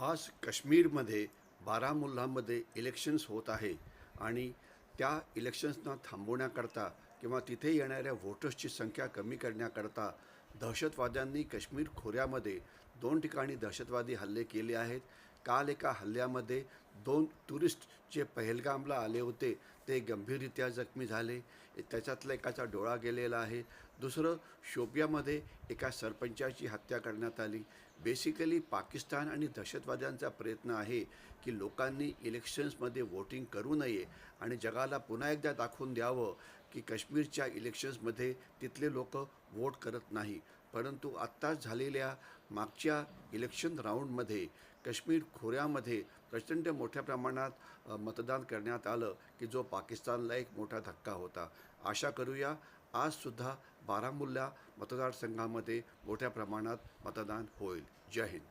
आज काश्मीरमध्ये बारामुल्लामध्ये इलेक्शन्स होत आहे आणि त्या इलेक्शन्सना थांबवण्याकरता किंवा तिथे येणाऱ्या व्होटर्सची संख्या कमी करण्याकरता दहशतवाद्यांनी काश्मीर खोऱ्यामध्ये दोन ठिकाणी दहशतवादी हल्ले केले आहेत. काल एका हल्ल्यामध्ये दोन टुरिस्ट जे पहलगामला आले होते ते गंभीररित्या जखमी झाले. त्याच्यातला एकाचा डोळा गेलेला आहे. दुसरं शोपियामध्ये एका सरपंचाची हत्या करण्यात आली. बेसिकली पाकिस्तान आणि दहशतवाद्यांचा प्रयत्न आहे की लोकांनी इलेक्शन्समध्ये वोटिंग करू नये आणि जगाला पुन्हा एकदा दाखवून द्यावं की काश्मीरच्या इलेक्शन्समध्ये तिथले लोक वोट करत नाही. परंतु आत्ताच झालेल्या मागच्या इलेक्शन राऊंडमध्ये काश्मीर खोऱ्यामध्ये प्रचंड मोठ्या प्रमाणात मतदान करण्यात आलं की जो पाकिस्तानला एक मोठा धक्का होता. आशा करूया आजसुद्धा बारामुल्ला मतदारसंघामध्ये मोठ्या प्रमाणात मतदान होईल. जय हिंद.